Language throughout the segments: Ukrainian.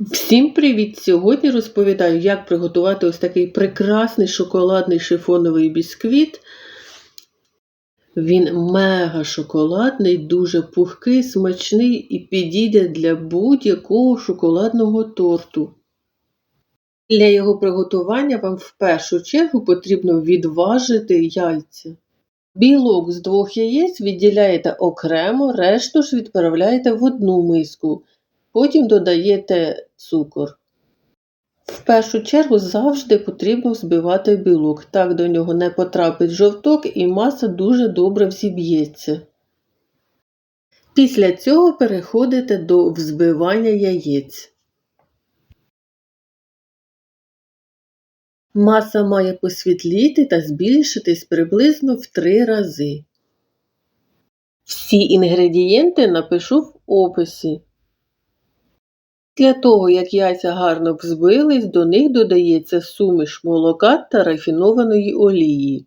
Всім привіт! Сьогодні розповідаю, як приготувати ось такий прекрасний шоколадний шифоновий бісквіт. Він мега шоколадний, дуже пухкий, смачний і підійде для будь-якого шоколадного торту. Для його приготування вам в першу чергу потрібно відважити яйця. Білок з двох яєць відділяєте окремо, решту ж відправляєте в одну миску. Потім додаєте цукор. В першу чергу завжди потрібно взбивати білок. Так до нього не потрапить жовток і маса дуже добре взіб'ється. Після цього переходите до взбивання яєць. Маса має посвітліти та збільшитись приблизно в 3 рази. Всі інгредієнти напишу в описі. Після того, як яйця гарно взбились, до них додається суміш молока та рафінованої олії.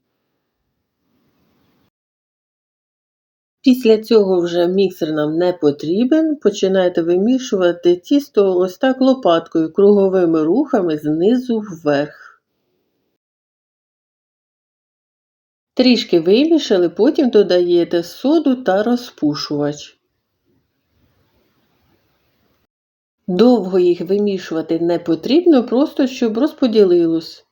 Після цього вже міксер нам не потрібен. Починаєте вимішувати тісто ось так лопаткою круговими рухами знизу вверх. Трішки вимішали, потім додаєте соду та розпушувач. Довго їх вимішувати не потрібно, просто щоб розподілилось.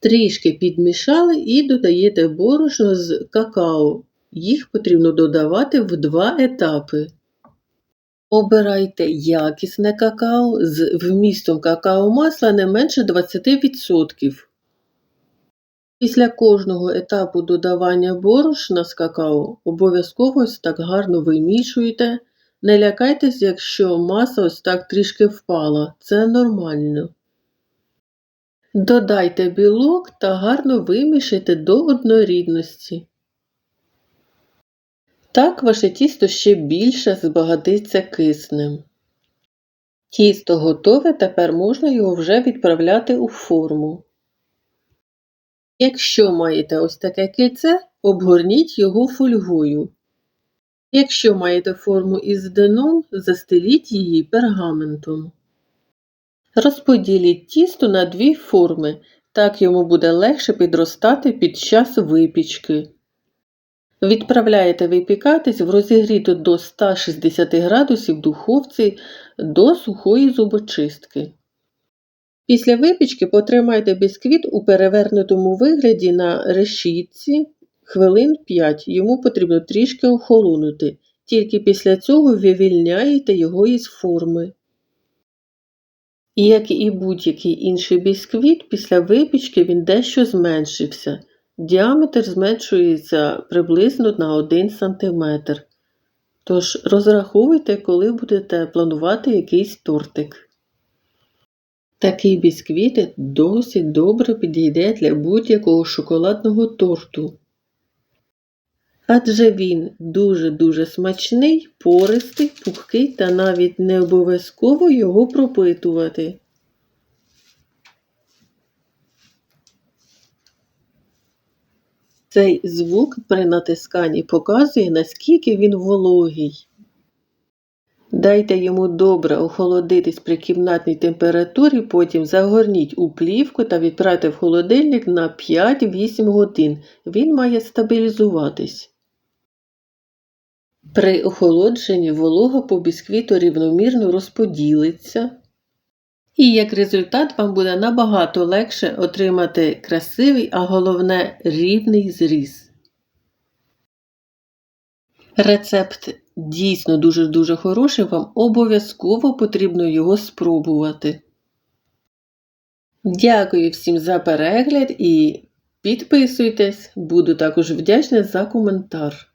Трішки підмішали і додаєте борошно з какао. Їх потрібно додавати в два етапи. Обирайте якісне какао з вмістом какао-масла не менше 20%. Після кожного етапу додавання борошна з какао обов'язково так гарно вимішуєте. Не лякайтесь, якщо маса ось так трішки впала, це нормально. Додайте білок та гарно вимішайте до однорідності. Так ваше тісто ще більше збагатиться киснем. Тісто готове, тепер можна його вже відправляти у форму. Якщо маєте ось таке кільце, обгорніть його фольгою. Якщо маєте форму із дном, застеліть її пергаментом. Розподіліть тісто на дві форми, так йому буде легше підростати під час випічки. Відправляєте випікатись в розігріту до 160 градусів духовці до сухої зубочистки. Після випічки потримайте бісквіт у перевернутому вигляді на решітці хвилин 5 йому потрібно трішки охолонути, тільки після цього вивільняєте його із форми. І як і будь-який інший бісквіт, після випічки він дещо зменшився. Діаметр зменшується приблизно на 1 см. Тож розраховуйте, коли будете планувати якийсь тортик. Такий бісквіт досить добре підійде для будь-якого шоколадного торту адже він дуже-дуже смачний, пористий, пухкий та навіть не обов'язково його пропитувати. Цей звук при натисканні показує, наскільки він вологий. Дайте йому добре охолодитись при кімнатній температурі, потім загорніть у плівку та відправте в холодильник на 5-8 годин. Він має стабілізуватись. При охолодженні волога по бісквіту рівномірно розподілиться, і як результат вам буде набагато легше отримати красивий, а головне рівний зріз. Рецепт дійсно дуже-дуже хороший, вам обов'язково потрібно його спробувати. Дякую всім за перегляд і підписуйтесь, буду також вдячна за коментар.